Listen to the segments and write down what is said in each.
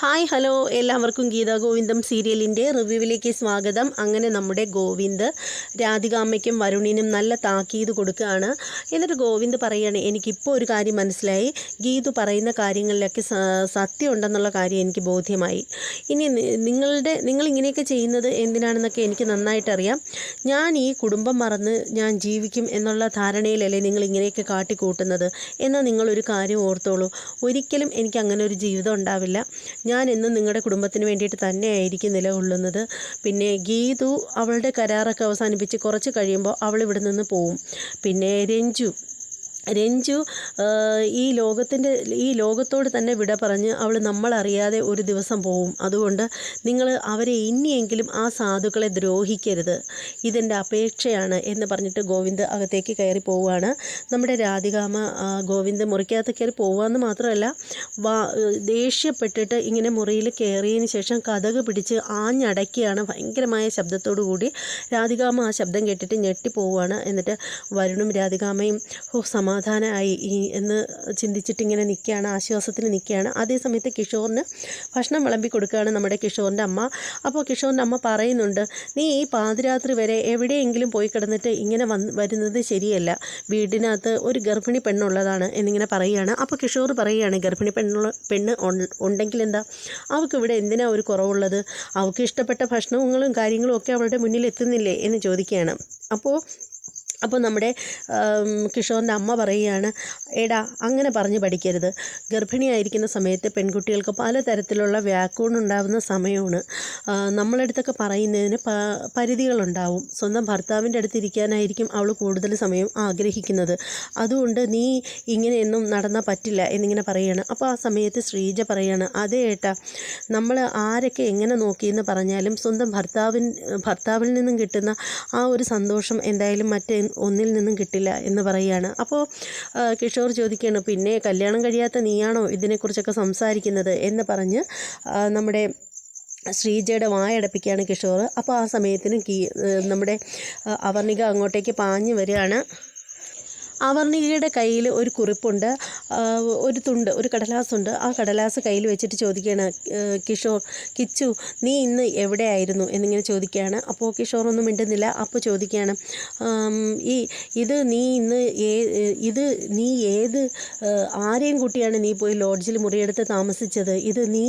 Hi hello. എല്ലാവർക്കും ഗീതാ ഗോവിന്ദം സീരിയലിന്റെ റിവ്യൂവിലേക്ക് സ്വാഗതം. അങ്ങനെ നമ്മുടെ ഗോവിന്ദ് രാധികാമ്മയ്ക്കും വരുണിനും നല്ല താക്കീത് കൊടുക്കുകയാണ്. എന്നിട്ട് ഗോവിന്ദ് പറയുകയാണ് എനിക്കിപ്പോൾ ഒരു കാര്യം മനസ്സിലായി. ഗീതു പറയുന്ന കാര്യങ്ങളിലൊക്കെ സത്യമുണ്ടെന്നുള്ള കാര്യം എനിക്ക് ബോധ്യമായി. ഇനി നിങ്ങളുടെ നിങ്ങൾ ഇങ്ങനെയൊക്കെ ചെയ്യുന്നത് എന്തിനാണെന്നൊക്കെ എനിക്ക് നന്നായിട്ടറിയാം. ഞാൻ ഈ കുടുംബം മറന്ന് ഞാൻ ജീവിക്കും എന്നുള്ള ധാരണയിലല്ലേ നിങ്ങൾ ഇങ്ങനെയൊക്കെ കാട്ടിക്കൂട്ടുന്നത്. എന്നാൽ നിങ്ങളൊരു കാര്യം ഓർത്തോളൂ. ഒരിക്കലും എനിക്ക് അങ്ങനെ ഒരു ജീവിതം ഉണ്ടാവില്ല. ഞാൻ എന്നും നിങ്ങളുടെ കുടുംബത്തിന് വേണ്ടിയിട്ട് തന്നെയായിരിക്കും നിലകൊള്ളുന്നത്. പിന്നെ ഗീതു അവളുടെ കരാറൊക്കെ അവസാനിപ്പിച്ച് കുറച്ച് കഴിയുമ്പോൾ അവൾ ഇവിടെ നിന്ന് പോവും. പിന്നെ രഞ്ജു രഞ്ജു ഈ ലോകത്തിന്റെ ഈ ലോകത്തോട് തന്നെ വിട പറഞ്ഞ് അവൾ നമ്മളറിയാതെ ഒരു ദിവസം പോവും. അതുകൊണ്ട് നിങ്ങൾ അവരെ ഇനിയെങ്കിലും ആ സാധുക്കളെ ദ്രോഹിക്കരുത്. ഇതെന്റെ അപേക്ഷയാണ് എന്ന് പറഞ്ഞിട്ട് ഗോവിന്ദ് അകത്തേക്ക് കയറി പോവുകയാണ്. നമ്മുടെ രാധികാമ ഗോവിന്ദ് മുറിക്കകത്ത് കയറി പോവാന്ന് മാത്രമല്ല വാ ദേഷ്യപ്പെട്ടിട്ട് ഇങ്ങനെ മുറിയിൽ കയറിയതിന് ശേഷം കഥക് പിടിച്ച് ആഞ്ഞടക്കിയാണ് ഭയങ്കരമായ ശബ്ദത്തോടു കൂടി. രാധികാമ ആ ശബ്ദം കേട്ടിട്ട് ഞെട്ടിപ്പോവുകയാണ്. എന്നിട്ട് വരുണും രാധികാമയും ഓ സമാധാനമായി എന്ന് ചിന്തിച്ചിട്ടിങ്ങനെ നിൽക്കുകയാണ് ആശ്വാസത്തിൽ നിൽക്കുകയാണ്. അതേ സമയത്ത് കിഷോറിന് ഭക്ഷണം വിളമ്പി കൊടുക്കുകയാണ് നമ്മുടെ കിഷോറിന്റെ അമ്മ. അപ്പോൾ കിഷോറിന്റെ അമ്മ പറയുന്നുണ്ട് നീ ഈ പാതിരാത്രി വരെ എവിടെയെങ്കിലും പോയി കിടന്നിട്ട് ഇങ്ങനെ വന്ന് വരുന്നത് ശരിയല്ല. വീടിനകത്ത് ഒരു ഗർഭിണി പെണ്ണുള്ളതാണ് എന്നിങ്ങനെ പറയുകയാണ്. അപ്പോൾ കിഷോർ പറയുകയാണ് ഗർഭിണി പെണ്ണുള്ള പെണ്ണ് ഉണ്ടെങ്കിൽ എന്താ? അവൾക്ക് ഇവിടെ എന്തിനാ ഒരു കുറവുള്ളത്? അവൾക്ക് ഇഷ്ടപ്പെട്ട ഭക്ഷണങ്ങളും കാര്യങ്ങളും ഒക്കെ അവളുടെ മുന്നിൽ എത്തുന്നില്ലേ? എന്ന് ചോദിക്കുകയാണ്. അപ്പോൾ അപ്പോൾ നമ്മുടെ കിഷോറിന്റെ അമ്മ പറയുകയാണ് എടാ അങ്ങനെ പറഞ്ഞ് പഠിക്കരുത്. ഗർഭിണിയായിരിക്കുന്ന സമയത്ത് പെൺകുട്ടികൾക്ക് പലതരത്തിലുള്ള വ്യാക്കൂണുണ്ടാകുന്ന സമയമാണ്. നമ്മളടുത്തൊക്കെ പറയുന്നതിന് പ പരിധികളുണ്ടാവും. സ്വന്തം ഭർത്താവിന്റെ അടുത്തിരിക്കാനായിരിക്കും അവൾ കൂടുതൽ സമയം ആഗ്രഹിക്കുന്നത്. അതുകൊണ്ട് നീ ഇങ്ങനെയൊന്നും നടന്നാൽ പറ്റില്ല എന്നിങ്ങനെ പറയുകയാണ്. അപ്പോൾ ആ സമയത്ത് ശ്രീജ പറയാണ് അതേ ഏട്ടാ നമ്മൾ ആരൊക്കെ എങ്ങനെ നോക്കിയെന്ന് പറഞ്ഞാലും സ്വന്തം ഭർത്താവിൻ ഭർത്താവിൽ നിന്നും കിട്ടുന്ന ആ ഒരു സന്തോഷം എന്തായാലും മറ്റേ ഒന്നിൽ നിന്നും കിട്ടില്ല എന്ന് പറയുകയാണ്. അപ്പോൾ കിഷോർ ചോദിക്കുകയാണ് പിന്നെ കല്യാണം കഴിയാത്ത നീയാണോ ഇതിനെക്കുറിച്ചൊക്കെ സംസാരിക്കുന്നത്? എന്ന് പറഞ്ഞ് നമ്മുടെ ശ്രീജയുടെ വായടപ്പിക്കുകയാണ് കിഷോർ. അപ്പോൾ ആ സമയത്തിന് കീ നമ്മുടെ അവർണിക അങ്ങോട്ടേക്ക് പാഞ്ഞു വരികയാണ്. അവർണികയുടെ കയ്യിൽ ഒരു കുറിപ്പുണ്ട് ഒരു തുണ്ട് ഒരു കടലാസുണ്ട്. ആ കടലാസ് കയ്യിൽ വെച്ചിട്ട് ചോദിക്കുകയാണ് കിഷോർ കിച്ചു നീ ഇന്ന് എവിടെയായിരുന്നു? എന്നിങ്ങനെ ചോദിക്കുകയാണ്. അപ്പോൾ കിഷോർ ഒന്നും മിണ്ടുന്നില്ല. അപ്പോൾ ചോദിക്കുകയാണ് ഈ ഇത് നീ ഇന്ന് ഏ ഇത് നീ ഏത് ആരെയും കൂട്ടിയാണ് നീ പോയി ലോഡ്ജിൽ മുറിയെടുത്ത് താമസിച്ചത്? ഇത് നീ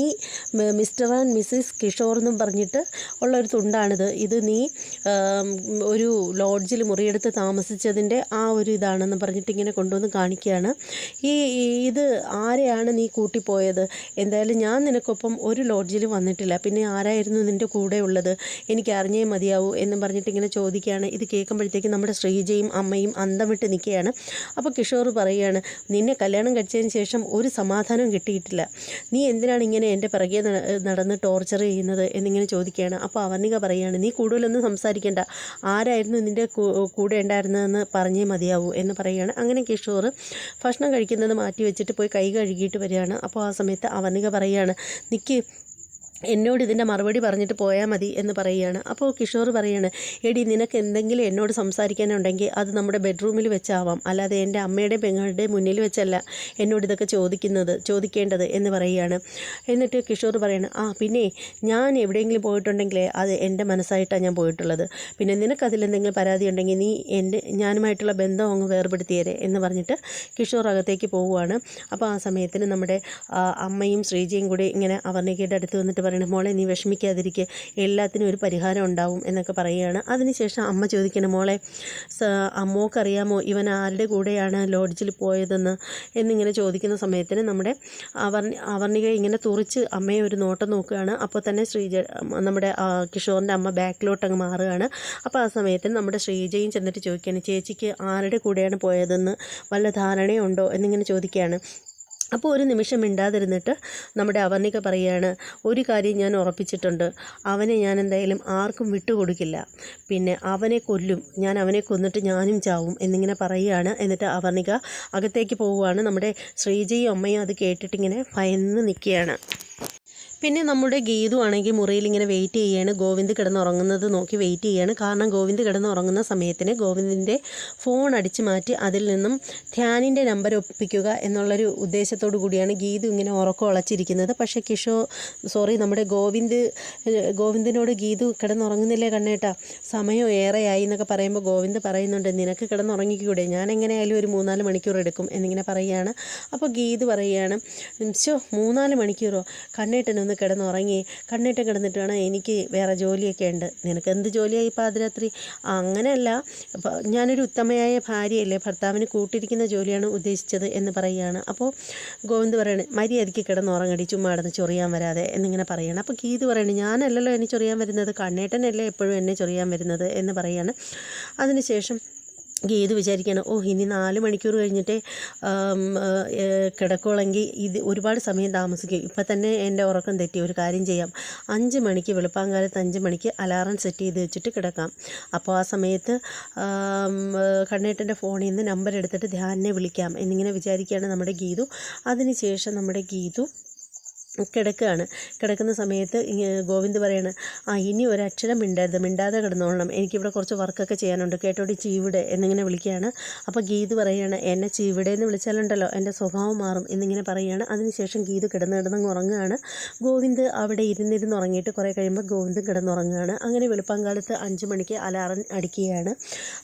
മിസ്റ്റർ ആൻഡ് മിസ്സിസ് കിഷോർ എന്നും പറഞ്ഞിട്ട് ഉള്ള ഒരു തുണ്ടാണിത്. ഇത് നീ ഒരു ലോഡ്ജിൽ മുറിയെടുത്ത് താമസിച്ചതിന്റെ ആ ഒരു ഇതാണെന്ന് പറഞ്ഞിട്ട് ഇങ്ങനെ കൊണ്ടുവന്ന് കാണിക്കുകയാണ്. ഈ ഇത് ആരെയാണ് നീ കൂട്ടിപ്പോയത്? എന്തായാലും ഞാൻ നിനക്കൊപ്പം ഒരു ലോഡ്ജിൽ വന്നിട്ടില്ല. പിന്നെ ആരായിരുന്നു നിന്റെ കൂടെ ഉള്ളത് എനിക്ക് അറിഞ്ഞേ മതിയാവൂ എന്നും പറഞ്ഞിട്ട് ഇങ്ങനെ ചോദിക്കുകയാണ്. ഇത് കേൾക്കുമ്പോഴത്തേക്കും നമ്മുടെ ശ്രീജയും അമ്മയും അന്തം വിട്ട് നിൽക്കുകയാണ്. അപ്പോൾ കിഷോർ പറയുകയാണ് നിന്നെ കല്യാണം കഴിച്ചതിന് ശേഷം ഒരു സമാധാനം കിട്ടിയിട്ടില്ല. നീ എന്തിനാണ് ഇങ്ങനെ എന്റെ പിറകെ നട- നടന്ന് ടോർച്ചർ ചെയ്യുന്നത്? എന്നിങ്ങനെ ചോദിക്കുകയാണ്. അപ്പോൾ അവർണിക പറയുകയാണ് നീ കൂടുതലൊന്നും സംസാരിക്കേണ്ട. ആരായിരുന്നു നിന്റെ കൂടെ ഉണ്ടായിരുന്നതെന്ന് പറഞ്ഞേ മതിയാവൂ എന്ന് പറയുകയാണ്. അങ്ങനെ കിഷോർ ഭക്ഷണം കഴിക്കുന്നത് മാറ്റി വെച്ചിട്ട് പോയി കൈ കഴുകിയിട്ട് വരികയാണ്. അപ്പോൾ ആ സമയത്ത് അവനിക പറയുകയാണ് നിക്ക് എന്നോട് ഇതിന്റെ മറുപടി പറഞ്ഞിട്ട് പോയാൽ മതി എന്ന് പറയുകയാണ്. അപ്പോൾ കിഷോർ പറയാണ് എടി നിനക്ക് എന്തെങ്കിലും എന്നോട് സംസാരിക്കാനുണ്ടെങ്കിൽ അത് നമ്മുടെ ബെഡ്റൂമിൽ വെച്ചാവാം. അല്ലാതെ എന്റെ അമ്മയുടെയും പെങ്ങളുടെയും മുന്നിൽ വെച്ചല്ല എന്നോട് ഇതൊക്കെ ചോദിക്കുന്നത് ചോദിക്കേണ്ടത് എന്ന് പറയുകയാണ്. എന്നിട്ട് കിഷോർ പറയാണ് ആ പിന്നെ ഞാൻ എവിടെയെങ്കിലും പോയിട്ടുണ്ടെങ്കിൽ അത് എന്റെ മനസ്സായിട്ടാണ് ഞാൻ പോയിട്ടുള്ളത്. പിന്നെ നിനക്കതിലെന്തെങ്കിലും പരാതി ഉണ്ടെങ്കിൽ നീ എന്റെ ഞാനുമായിട്ടുള്ള ബന്ധം അങ്ങ് വേർപെടുത്തിയേരെ എന്ന് പറഞ്ഞിട്ട് കിഷോർ അകത്തേക്ക് പോവുകയാണ്. അപ്പോൾ ആ സമയത്തിന് നമ്മുടെ അമ്മയും ശ്രീജയും കൂടി ഇങ്ങനെ അവർണികയുടെ അടുത്ത് വന്നിട്ട് പറയണം മോളെ നീ വിഷമിക്കാതിരിക്കുക എല്ലാത്തിനും ഒരു പരിഹാരം ഉണ്ടാവും എന്നൊക്കെ പറയുകയാണ്. അതിനുശേഷം അമ്മ ചോദിക്കണം മോളെ അമ്മോക്കറിയാമോ ഇവൻ ആരുടെ കൂടെയാണ് ലോഡ്ജിൽ പോയതെന്ന്? എന്നിങ്ങനെ ചോദിക്കുന്ന സമയത്തിന് നമ്മുടെ അവർണി അവർണിക ഇങ്ങനെ തുറിച്ച് അമ്മയെ ഒരു നോട്ടം നോക്കുകയാണ്. അപ്പോൾ തന്നെ ശ്രീജ നമ്മുടെ കിഷോറിന്റെ അമ്മ ബാക്കിലോട്ട് അങ്ങ് മാറുകയാണ്. അപ്പോൾ ആ സമയത്തിന് നമ്മുടെ ശ്രീജയും ചെന്നിട്ട് ചോദിക്കുകയാണ് ചേച്ചിക്ക് ആരുടെ കൂടെയാണ് പോയതെന്ന്? വല്ല ധാരണയുണ്ടോ? എന്നിങ്ങനെ ചോദിക്കുകയാണ്. അപ്പോൾ ഒരു നിമിഷം മിണ്ടാതിരുന്നിട്ട് നമ്മുടെ അവർണിക പറയുകയാണ് ഒരു കാര്യം ഞാൻ ഉറപ്പിച്ചിട്ടുണ്ട്. അവനെ ഞാൻ എന്തായാലും ആർക്കും വിട്ടുകൊടുക്കില്ല. പിന്നെ അവനെ കൊല്ലും. ഞാൻ അവനെ കൊന്നിട്ട് ഞാനും ചാവും എന്നിങ്ങനെ പറയുകയാണ്. എന്നിട്ട് അവർണിക അകത്തേക്ക് പോവുകയാണ്. നമ്മുടെ ശ്രീജയും അമ്മയും അത് കേട്ടിട്ടിങ്ങനെ ഭയന്ന് നിൽക്കുകയാണ്. പിന്നെ നമ്മുടെ ഗീതു ആണെങ്കിൽ മുറിയിൽ ഇങ്ങനെ വെയിറ്റ് ചെയ്യാണ്. ഗോവിന്ദ് കിടന്നുറങ്ങുന്നത് നോക്കി വെയിറ്റ് ചെയ്യാണ്. കാരണം ഗോവിന്ദ് കിടന്നുറങ്ങുന്ന സമയത്തിന് ഗോവിന്ദിന്റെ ഫോൺ അടിച്ചു മാറ്റി അതിൽ നിന്നും ധ്യാനിന്റെ നമ്പർ ഒപ്പിക്കുക എന്നുള്ളൊരു ഉദ്ദേശത്തോടു കൂടിയാണ് ഗീതു ഇങ്ങനെ ഉറക്കം ഉളച്ചിരിക്കുന്നത്. പക്ഷേ കിഷോ സോറി നമ്മുടെ ഗോവിന്ദ് ഗോവിന്ദിനോട് ഗീതു കിടന്നുറങ്ങുന്നില്ലേ കണ്ണേട്ടാ? സമയം ഏറെയായി എന്നൊക്കെ പറയുമ്പോൾ ഗോവിന്ദ് പറയുന്നുണ്ട് നിനക്ക് കിടന്നുറങ്ങിക്കൂടെ? ഞാൻ എങ്ങനെയായാലും ഒരു മൂന്നാൽ മണിക്കൂർ എടുക്കും എന്നിങ്ങനെ പറയുകയാണ്. അപ്പോൾ ഗീതു പറയുകയാണ് ശോ മൂന്നാൽ മണിക്കൂറോ? കണ്ണേട്ടനൊന്ന് കിടന്നുറങ്ങി കണ്ണിട്ട് കിടന്നിട്ട് വേണം എനിക്ക് വേറെ ജോലിയൊക്കെ ഉണ്ട്. നിനക്ക് എന്ത് ജോലിയായി പാതിരാത്രി? അങ്ങനെയല്ല. ഞാനൊരു ഉത്തമയായ ഭാര്യയല്ലേ ഭർത്താവിന് കൂട്ടിരിക്കുന്ന ജോലിയാണ് ഉദ്ദേശിച്ചത് എന്ന് പറയുകയാണ്. അപ്പോൾ ഗോവിന്ദ് പറയണേ മര്യാദയ്ക്ക് കിടന്നുറങ്ങടി ചുമ്മാ കിടന്ന് ചൊറിയാൻ വരാതെ എന്നിങ്ങനെ പറയണം. അപ്പോൾ ഗീത് പറയണേ ഞാനല്ലല്ലോ എന്നെ ചൊറിയാൻ വരുന്നത് കണ്ണേട്ടനല്ലേ എപ്പോഴും എന്നെ ചൊറിയാൻ വരുന്നത് എന്ന് പറയാണ്. അതിനുശേഷം ഗീത് വിചാരിക്കുകയാണ് ഓ ഇനി നാല് മണിക്കൂർ കഴിഞ്ഞിട്ടേ കിടക്കുകയാണെങ്കിൽ ഇത് ഒരുപാട് സമയം താമസിക്കും. ഇപ്പം തന്നെ എന്റെ ഉറക്കം തെറ്റി ഒരു കാര്യം ചെയ്യാം. അഞ്ച് മണിക്ക് വെളുപ്പാങ്കാലത്ത് അഞ്ച് മണിക്ക് അലാറം സെറ്റ് ചെയ്ത് വെച്ചിട്ട് കിടക്കാം. അപ്പോൾ ആ സമയത്ത് കണ്ണേട്ടന്റെ ഫോണിൽ നിന്ന് നമ്പർ എടുത്തിട്ട് ധ്യാനെ വിളിക്കാം എന്നിങ്ങനെ വിചാരിക്കുകയാണ് നമ്മുടെ ഗീതു. അതിനുശേഷം നമ്മുടെ ഗീതു കിടക്കുകയാണ്. കിടക്കുന്ന സമയത്ത് ഗോവിന്ദ് പറയാണ് ആ ഇനി ഒരക്ഷരം മിണ്ടരുത്. മിണ്ടാതെ കിടന്നോളണം. എനിക്കിവിടെ കുറച്ച് വർക്കൊക്കെ ചെയ്യാനുണ്ട്. കേട്ടോടി ചീവിടെ എന്നിങ്ങനെ വിളിക്കുകയാണ്. അപ്പോൾ ഗീത് പറയുകയാണ് എന്നെ ചീവിടെ എന്ന് വിളിച്ചാലുണ്ടല്ലോ. എന്റെ സ്വഭാവം മാറും എന്നിങ്ങനെ പറയുകയാണ് അതിനുശേഷം ഗീത് കിടന്ന് കിടന്നങ്ങ് ഉറങ്ങുകയാണ്. ഗോവിന്ദ് അവിടെ ഇരുന്നിരുന്ന് ഉറങ്ങിയിട്ട് കുറേ കഴിയുമ്പോൾ ഗോവിന്ദും കിടന്നുറങ്ങുകയാണ് അങ്ങനെ വെളുപ്പാങ്കാലത്ത് അഞ്ച് മണിക്ക് അലാറം അടിക്കുകയാണ്.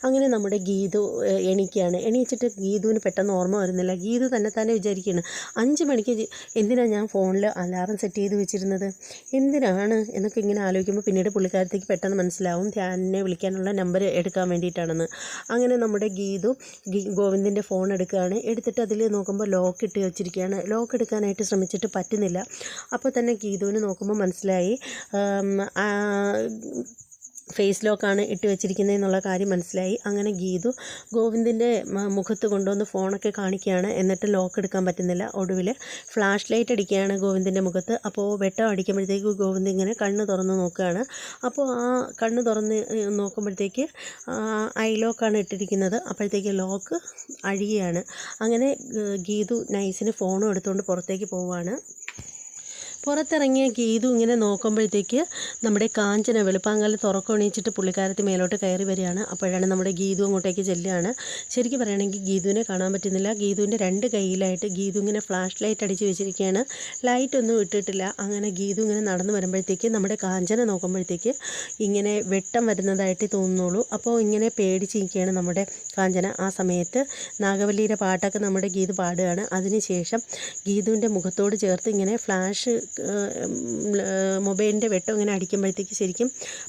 അങ്ങനെ നമ്മുടെ ഗീതു എണീക്കുകയാണ്. എണീച്ചിട്ട് ഗീതുവിന് പെട്ടെന്ന് ഓർമ്മ വരുന്നില്ല. ഗീതു തന്നെ തന്നെ വിചാരിക്കുകയാണ് അഞ്ച് മണിക്ക് എന്തിനാണ് ഞാൻ ഫോണിൽ അലാറം സെറ്റ് ചെയ്ത് വെച്ചിരുന്നത്. എന്തിനാണ് എന്നൊക്കെ ഇങ്ങനെ ആലോചിക്കുമ്പോൾ പിന്നീട് പുള്ളിക്കാരത്തേക്ക് പെട്ടെന്ന് മനസ്സിലാവും. ധ്യാനിനെ വിളിക്കാനുള്ള നമ്പർ എടുക്കാൻ വേണ്ടിയിട്ടാണെന്ന്. അങ്ങനെ നമ്മുടെ ഗീതു ഗോവിന്ദിന്റെ ഫോൺ എടുക്കുകയാണ്. എടുത്തിട്ട് അതിൽ നോക്കുമ്പോൾ ലോക്ക് ഇട്ട് വെച്ചിരിക്കുകയാണ്. ലോക്ക് എടുക്കാനായിട്ട് ശ്രമിച്ചിട്ട് പറ്റുന്നില്ല. അപ്പോൾ തന്നെ ഗീതുവിന് നോക്കുമ്പോൾ മനസ്സിലായി. ഫേസ് ലോക്കാണ് ഇട്ട് വെച്ചിരിക്കുന്നത് എന്നുള്ള കാര്യം മനസ്സിലായി. അങ്ങനെ ഗീതു ഗോവിന്ദിന്റെ മുഖത്ത് കൊണ്ടുവന്ന് ഫോണൊക്കെ കാണിക്കുകയാണ്. എന്നിട്ട് ലോക്ക് എടുക്കാൻ പറ്റുന്നില്ല. ഒടുവിൽ ഫ്ലാഷ് ലൈറ്റ് അടിക്കുകയാണ് ഗോവിന്ദിന്റെ മുഖത്ത്. അപ്പോൾ വെട്ടം അടിക്കുമ്പോഴത്തേക്ക് ഗോവിന്ദ് ഇങ്ങനെ കണ്ണ് തുറന്ന് നോക്കുകയാണ്. അപ്പോൾ ആ കണ്ണ് തുറന്ന് നോക്കുമ്പോഴത്തേക്ക് ഐ ലോക്കാണ് ഇട്ടിരിക്കുന്നത്. അപ്പോഴത്തേക്ക് ലോക്ക് അഴിയുകയാണ്. അങ്ങനെ ഗീതു നൈസിന് ഫോണും എടുത്തുകൊണ്ട് പുറത്തേക്ക് പോവുകയാണ് പുറത്തിറങ്ങിയ ഗീതു ഇങ്ങനെ നോക്കുമ്പോഴത്തേക്ക് നമ്മുടെ കാഞ്ചന വെളുപ്പാങ്കാലത്ത് ഉറക്കമണിച്ചിട്ട് പുള്ളിക്കാരത്തി മേലോട്ട് കയറി വരികയാണ്. അപ്പോഴാണ് നമ്മുടെ ഗീതു അങ്ങോട്ടേക്ക് ചെല്ലുകയാണ്. ശരിക്കും പറയുകയാണെങ്കിൽ ഗീതുവിനെ കാണാൻ പറ്റുന്നില്ല. ഗീതുവിന്റെ രണ്ട് കയ്യിലായിട്ട് ഗീതു ഇങ്ങനെ ഫ്ലാഷ് ലൈറ്റ് അടിച്ച് വെച്ചിരിക്കുകയാണ്. ലൈറ്റ് ഒന്നും ഇട്ടിട്ടില്ല. അങ്ങനെ ഗീതു ഇങ്ങനെ നടന്നു വരുമ്പോഴത്തേക്ക് നമ്മുടെ കാഞ്ചന നോക്കുമ്പോഴത്തേക്ക് ഇങ്ങനെ വെട്ടം വരുന്നതായിട്ട് തോന്നുന്നുള്ളൂ. അപ്പോൾ ഇങ്ങനെ പേടിച്ചിരിക്കുകയാണ് നമ്മുടെ കാഞ്ചന. ആ സമയത്ത് നാഗവല്ലിയുടെ പാട്ടൊക്കെ നമ്മുടെ ഗീതു പാടുകയാണ്. അതിനുശേഷം ഗീതുവിന്റെ മുഖത്തോട് ചേർത്ത് ഇങ്ങനെ ഫ്ലാഷ് മൊബൈലിന്റെ വെട്ടം ഇങ്ങനെ അടിക്കുമ്പോഴത്തേക്ക് ശരിക്കും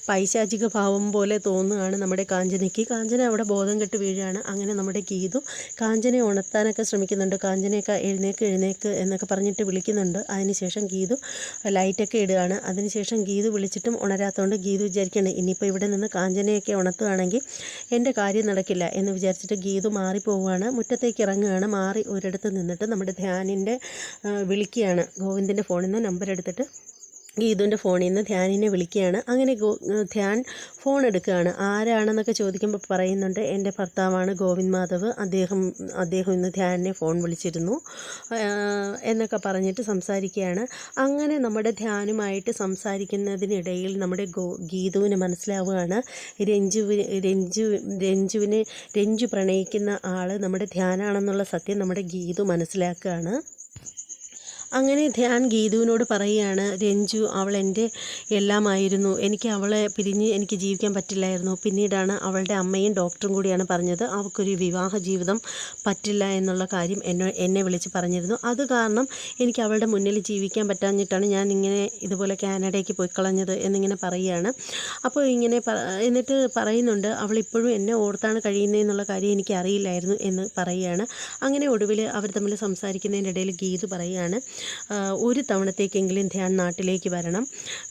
പൈശാചിക ഭാവം പോലെ തോന്നുകയാണ് നമ്മുടെ കാഞ്ചനയ്ക്ക്. കാഞ്ചന അവിടെ ബോധം കെട്ട് വീഴുകയാണ്. അങ്ങനെ നമ്മുടെ ഗീതു കാഞ്ചനയെ ഉണർത്താനൊക്കെ ശ്രമിക്കുന്നുണ്ട്. കാഞ്ചനയൊക്കെ എഴുന്നേക്ക് എഴുന്നേക്ക് എന്നൊക്കെ പറഞ്ഞിട്ട് വിളിക്കുന്നുണ്ട്. അതിനുശേഷം ഗീതു ലൈറ്റൊക്കെ ഇടുകയാണ്. അതിനുശേഷം ഗീതു വിളിച്ചിട്ടും ഉണരാത്തതുകൊണ്ട് ഗീതു വിചാരിക്കുകയാണ് ഇനിയിപ്പോൾ ഇവിടെ നിന്ന് കാഞ്ചനയൊക്കെ ഉണർത്തുകയാണെങ്കിൽ എന്റെ കാര്യം നടക്കില്ല എന്ന് വിചാരിച്ചിട്ട് ഗീതു മാറിപ്പോവുകയാണ് മുറ്റത്തേക്ക് ഇറങ്ങുകയാണ്. മാറി ഒരിടത്ത് നിന്നിട്ട് നമ്മുടെ ധ്യാനിന്റെ വിളിക്കുകയാണ്. ഗോവിന്ദിന്റെ ഫോണിൽ നിന്ന് നമ്പർ എടുത്തിട്ട് ഗീതുവിന്റെ ഫോണിൽ നിന്ന് ധ്യാനിനെ വിളിക്കുകയാണ്. അങ്ങനെ ധ്യാൻ ഫോൺ എടുക്കുകയാണ്. ആരാണെന്നൊക്കെ ചോദിക്കുമ്പോൾ പറയുന്നുണ്ട് എന്റെ ഭർത്താവാണ് ഗോവിന്ദ് മാധവ്. അദ്ദേഹം അദ്ദേഹം ഇന്ന് ധ്യാനിനെ ഫോൺ വിളിച്ചിരുന്നു. എന്നൊക്കെ പറഞ്ഞിട്ട് സംസാരിക്കുകയാണ്. അങ്ങനെ നമ്മുടെ ധ്യാനുമായിട്ട് സംസാരിക്കുന്നതിനിടയിൽ നമ്മുടെ ഗോ ഗീതുവിന് മനസ്സിലാവുകയാണ് രഞ്ജു രഞ്ജു രഞ്ജുവിനെ രഞ്ജു പ്രണയിക്കുന്ന ആൾ നമ്മുടെ ധ്യാനാണെന്നുള്ള സത്യം നമ്മുടെ ഗീതു മനസ്സിലാക്കുകയാണ്. അങ്ങനെ ധ്യാൻ ഗീതുവിനോട് പറയുകയാണ് രഞ്ജു അവൾ എന്റെ എല്ലാമായിരുന്നു. എനിക്ക് അവളെ പിരിഞ്ഞ് എനിക്ക് ജീവിക്കാൻ പറ്റില്ലായിരുന്നു. പിന്നീടാണ് അവളുടെ അമ്മയും ഡോക്ടറും കൂടിയാണ് പറഞ്ഞത്. അവൾക്കൊരു വിവാഹ ജീവിതം പറ്റില്ല എന്നുള്ള കാര്യം എന്നെ എന്നെ വിളിച്ച് പറഞ്ഞിരുന്നു. അത് കാരണം എനിക്ക് അവളുടെ മുന്നിൽ ജീവിക്കാൻ പറ്റാഞ്ഞിട്ടാണ് ഞാൻ ഇങ്ങനെ ഇതുപോലെ കാനഡയ്ക്ക് പോയി കളഞ്ഞത് എന്നിങ്ങനെ പറയുകയാണ്. അപ്പോൾ ഇങ്ങനെ എന്നിട്ട് പറയുന്നുണ്ട് അവൾ ഇപ്പോഴും എന്നെ ഓർത്താണ് കഴിയുന്നതെന്നുള്ള കാര്യം എനിക്ക് അറിയില്ലായിരുന്നു എന്ന് പറയുകയാണ്. അങ്ങനെ ഒടുവിൽ അവർ തമ്മിൽ സംസാരിക്കുന്നതിന്റെ ഇടയിൽ ഗീതു പറയുകയാണ് "ആ, ഒരു തവണത്തേക്കെങ്കിലും ധ്യാൻ നാട്ടിലേക്ക് വരണം.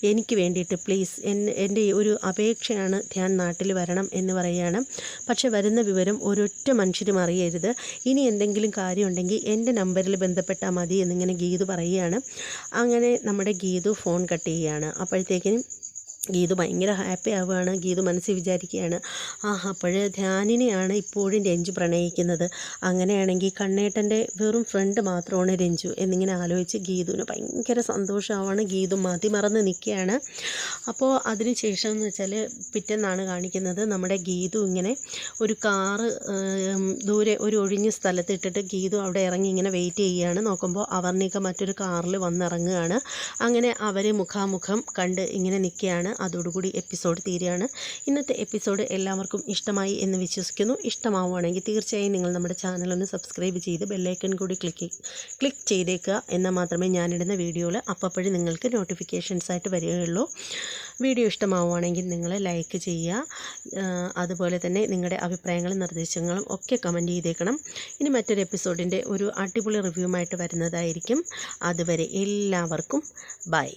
എനിക്ക് വേണ്ടിയിട്ട് പ്ലീസ് എന്റെ ഒരു അപേക്ഷയാണ് ധ്യാൻ നാട്ടിൽ വരണം എന്ന് പറയുകയാണ്. പക്ഷെ വരുന്ന വിവരം ഒരൊറ്റ മനുഷ്യരും അറിയരുത്. ഇനി എന്തെങ്കിലും കാര്യമുണ്ടെങ്കിൽ എന്റെ നമ്പറിൽ ബന്ധപ്പെട്ടാൽ മതി എന്നിങ്ങനെ ഗീതു പറയുകയാണ്. അങ്ങനെ നമ്മുടെ ഗീതു ഫോൺ കട്ട് ചെയ്യുകയാണ്. അപ്പോഴത്തേക്കിനും ഗീതു ഭയങ്കര ഹാപ്പി ആവുകയാണ്. ഗീതു മനസ്സിൽ വിചാരിക്കുകയാണ് ആ അപ്പോഴ് ധ്യാനിനെയാണ് ഇപ്പോഴും രഞ്ജു പ്രണയിക്കുന്നത്. അങ്ങനെയാണെങ്കിൽ കണ്ണേട്ടന്റെ വെറും ഫ്രണ്ട് മാത്രമാണ് രഞ്ജു എന്നിങ്ങനെ ആലോചിച്ച് ഗീതുവിന് ഭയങ്കര സന്തോഷമാവാണ് ഗീതു മതി മറന്ന് നിൽക്കുകയാണ്. അപ്പോൾ അതിന് ശേഷം എന്ന് വെച്ചാൽ പിറ്റേന്നാണ് കാണിക്കുന്നത്. നമ്മുടെ ഗീതു ഇങ്ങനെ ഒരു കാറ് ദൂരെ ഒരു ഒഴിഞ്ഞ സ്ഥലത്ത് ഇട്ടിട്ട് ഗീതു അവിടെ ഇറങ്ങി ഇങ്ങനെ വെയിറ്റ് ചെയ്യുകയാണ്. നോക്കുമ്പോൾ അവർണിക മറ്റൊരു കാറിൽ വന്നിറങ്ങുകയാണ്. അങ്ങനെ അവർ മുഖാമുഖം കണ്ട് ഇങ്ങനെ നിൽക്കുകയാണ്. അതോടുകൂടി എപ്പിസോഡ് തീരുകയാണ്. ഇന്നത്തെ എപ്പിസോഡ് എല്ലാവർക്കും ഇഷ്ടമായി എന്ന് വിശ്വസിക്കുന്നു. ഇഷ്ടമാവുകയാണെങ്കിൽ തീർച്ചയായും നിങ്ങൾ നമ്മുടെ ചാനൽ ഒന്ന് സബ്സ്ക്രൈബ് ചെയ്ത് ബെല്ലൈക്കൺ കൂടി ക്ലിക്ക് ക്ലിക്ക് ചെയ്തേക്കുക എന്നാൽ മാത്രമേ ഞാനിടുന്ന വീഡിയോയിൽ അപ്പോഴും നിങ്ങൾക്ക് നോട്ടിഫിക്കേഷൻസ് ആയിട്ട് വരികയുള്ളൂ. വീഡിയോ ഇഷ്ടമാവുകയാണെങ്കിൽ നിങ്ങൾ ലൈക്ക് ചെയ്യുക. അതുപോലെ തന്നെ നിങ്ങളുടെ അഭിപ്രായങ്ങളും നിർദ്ദേശങ്ങളും ഒക്കെ കമന്റ് ചെയ്തേക്കണം. ഇനി മറ്റൊരു എപ്പിസോഡിന്റെ ഒരു അടിപൊളി റിവ്യൂമായിട്ട് വരുന്നതായിരിക്കും. അതുവരെ എല്ലാവർക്കും ബൈ